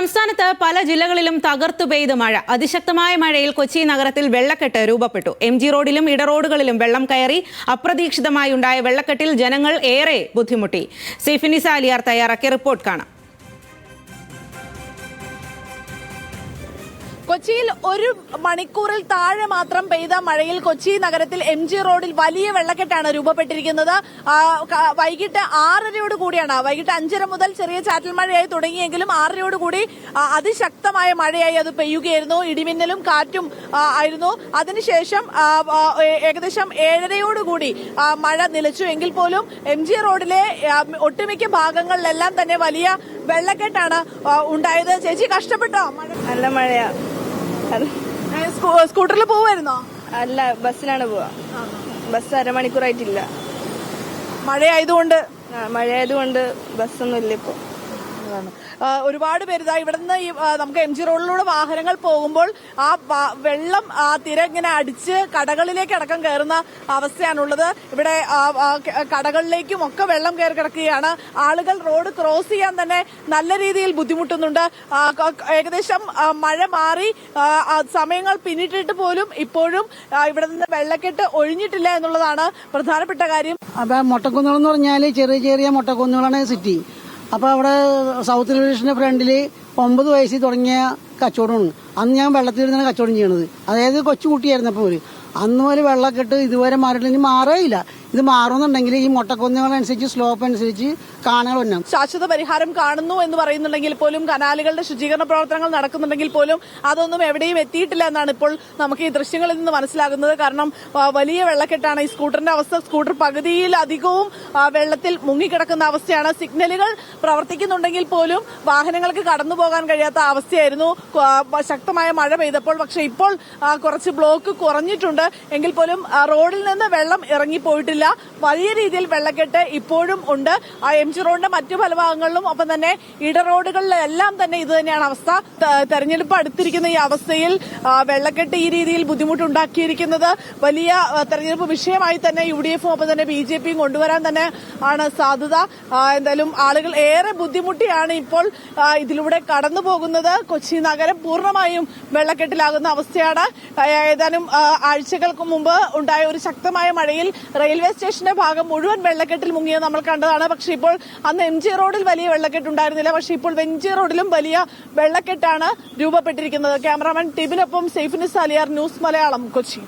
സംസ്ഥാനത്ത് പല ജില്ലകളിലും തകർത്തു പെയ്ത് മഴ. അതിശക്തമായ മഴയിൽ കൊച്ചി നഗരത്തിൽ വെള്ളക്കെട്ട് രൂപപ്പെട്ടു. എം ജി റോഡിലും ഇടറോഡുകളിലും വെള്ളം കയറി അപ്രതീക്ഷിതമായി ഉണ്ടായ വെള്ളക്കെട്ടിൽ ജനങ്ങൾ ഏറെ ബുദ്ധിമുട്ടി. സൈഫിനിസ അലിയാർ തയ്യാറാക്കിയ റിപ്പോർട്ട് കാണാം. കൊച്ചിയിൽ ഒരു മണിക്കൂറിൽ താഴെ മാത്രം പെയ്ത മഴയിൽ കൊച്ചി നഗരത്തിൽ എം ജി റോഡിൽ വലിയ വെള്ളക്കെട്ടാണ് രൂപപ്പെട്ടിരിക്കുന്നത്. വൈകിട്ട് ആറരയോട് കൂടിയാണ്. വൈകിട്ട് അഞ്ചര മുതൽ ചെറിയ ചാറ്റൽ മഴയായി തുടങ്ങിയെങ്കിലും ആറരയോട് കൂടി അതിശക്തമായ മഴയായി അത് പെയ്യുകയായിരുന്നു. ഇടിമിന്നലും കാറ്റും ആയിരുന്നു. അതിനുശേഷം ഏകദേശം ഏഴരയോട് കൂടി മഴ നിലച്ചു. എങ്കിൽ പോലും എം ജി റോഡിലെ ഒട്ടുമിക്ക ഭാഗങ്ങളിലെല്ലാം തന്നെ വലിയ വെള്ളക്കെട്ടാണ് ഉണ്ടായത്. ചേച്ചി കഷ്ടപ്പെട്ടോ? നല്ല മഴയാ. സ്കൂട്ടറിൽ പോവായിരുന്നോ? അല്ല ബസ്സിലാണ് പോവാ. ബസ് അരമണിക്കൂറായിട്ടില്ല. മഴയായതുകൊണ്ട്? മഴയായതുകൊണ്ട് ബസ്സൊന്നും ഇല്ല ഇപ്പൊ. ആ, ഒരുപാട് പേര് ഇതാ ഇവിടെ നിന്ന് നമുക്ക് എം ജി റോഡിലൂടെ വാഹനങ്ങൾ പോകുമ്പോൾ ആ വെള്ളം ആ തിര ഇങ്ങനെ അടിച്ച് കടകളിലേക്ക് അടക്കം കയറുന്ന അവസ്ഥയാണുള്ളത്. ഇവിടെ കടകളിലേക്കും ഒക്കെ വെള്ളം കയറി കിടക്കുകയാണ്. ആളുകൾ റോഡ് ക്രോസ് ചെയ്യാൻ തന്നെ നല്ല രീതിയിൽ ബുദ്ധിമുട്ടുന്നുണ്ട്. ഏകദേശം മഴ മാറി. സമയങ്ങൾ പിന്നിട്ടിട്ട് പോലും ഇപ്പോഴും ഇവിടെ നിന്ന് വെള്ളക്കെട്ട് ഒഴിഞ്ഞിട്ടില്ല എന്നുള്ളതാണ് പ്രധാനപ്പെട്ട കാര്യം. അപ്പൊ മുട്ടക്കുന്നുകൾ എന്ന് പറഞ്ഞാൽ ചെറിയ ചെറിയ മുട്ടക്കുന്നുകളാണ് സിറ്റി അപ്പൊ അവിടെ സൗത്ത് ഡിവിഷന്റെ ഫ്രണ്ടിൽ ഒമ്പത് വയസ്സിൽ തുടങ്ങിയ കച്ചവടമാണ്. അന്ന് ഞാൻ വെള്ളത്തിൽ ഇരുന്നാണ് കച്ചവടം ചെയ്യണത്. അതായത് കൊച്ചുകുട്ടിയായിരുന്നപ്പോ അന്ന് അന്ന് വെള്ളം കെട്ട് ഇതുവരെ മാറിയിട്ടില്ല. ഇനി മാറേയില്ല ഇത് മാറുന്നുണ്ടെങ്കിൽ ഈ മുട്ടക്കുന്നുകളനുസരിച്ച് സ്ലോപ്പ് അനുസരിച്ച് കാണുകൾ വരണം ശാശ്വത പരിഹാരം കാണുന്നു എന്ന് പറയുന്നുണ്ടെങ്കിൽ പോലും കനാലുകളുടെ ശുചീകരണ പ്രവർത്തനങ്ങൾ നടക്കുന്നുണ്ടെങ്കിൽ പോലും അതൊന്നും എവിടെയും എത്തിയിട്ടില്ല എന്നാണ് ഇപ്പോൾ നമുക്ക് ഈ ദൃശ്യങ്ങളിൽ നിന്ന് മനസ്സിലാകുന്നത്. കാരണം വലിയ വെള്ളക്കെട്ടാണ് ഈ സ്കൂട്ടറിന്റെ അവസ്ഥ. സ്കൂട്ടർ പകുതിയിലധികവും അധികവും വെള്ളത്തിൽ മുങ്ങിക്കിടക്കുന്ന അവസ്ഥയാണ്. സിഗ്നലുകൾ പ്രവർത്തിക്കുന്നുണ്ടെങ്കിൽ പോലും വാഹനങ്ങൾക്ക് കടന്നു പോകാൻ കഴിയാത്ത അവസ്ഥയായിരുന്നു. ശക്തമായ മഴ പെയ്തപ്പോൾ. പക്ഷേ ഇപ്പോൾ കുറച്ച് ബ്ലോക്ക് കുറഞ്ഞിട്ടുണ്ട്. എങ്കിൽ പോലും റോഡിൽ നിന്ന് വെള്ളം ഇറങ്ങിപ്പോയിട്ടില്ല. വലിയ രീതിയിൽ വെള്ളക്കെട്ട് ഇപ്പോഴും ഉണ്ട്. എം ജി റോഡിന്റെ മറ്റു പല ഭാഗങ്ങളിലും ഒപ്പം തന്നെ ഇട റോഡുകളിലെല്ലാം തന്നെ ഇത് തന്നെയാണ് അവസ്ഥ. തെരഞ്ഞെടുപ്പ് അടുത്തിരിക്കുന്ന ഈ അവസ്ഥയിൽ വെള്ളക്കെട്ട് ഈ രീതിയിൽ ബുദ്ധിമുട്ടുണ്ടാക്കിയിരിക്കുന്നത്. വലിയ തെരഞ്ഞെടുപ്പ് വിഷയമായി തന്നെ യു ഡി എഫും ഒപ്പം തന്നെ ബി ജെ പിയും കൊണ്ടുവരാൻ തന്നെ ആണ് സാധ്യത. എന്തായാലും ആളുകൾ ഏറെ ബുദ്ധിമുട്ടിയാണ് ഇപ്പോൾ ഇതിലൂടെ കടന്നു പോകുന്നത്. കൊച്ചി നഗരം പൂർണമായും വെള്ളക്കെട്ടിലാകുന്ന അവസ്ഥയാണ്. ഏതാനും ആഴ്ചകൾക്ക് മുമ്പ് ഉണ്ടായ ഒരു ശക്തമായ മഴയിൽ റെയിൽവേ സ്റ്റേഷന്റെ ഭാഗം മുഴുവൻ വെള്ളക്കെട്ടിൽ മുങ്ങിയത് നമ്മൾ കണ്ടതാണ്. പക്ഷേ ഇപ്പോൾ അന്ന് എം ജി റോഡിൽ വലിയ വെള്ളക്കെട്ട് ഉണ്ടായിരുന്നില്ല പക്ഷേ ഇപ്പോൾ എം ജി റോഡിലും വലിയ വെള്ളക്കെട്ടാണ് രൂപപ്പെട്ടിരിക്കുന്നത്. ക്യാമറാമാൻ ടിബിനൊപ്പം സൈഫിനിസ് അലിയാർ ന്യൂസ് മലയാളം കൊച്ചി.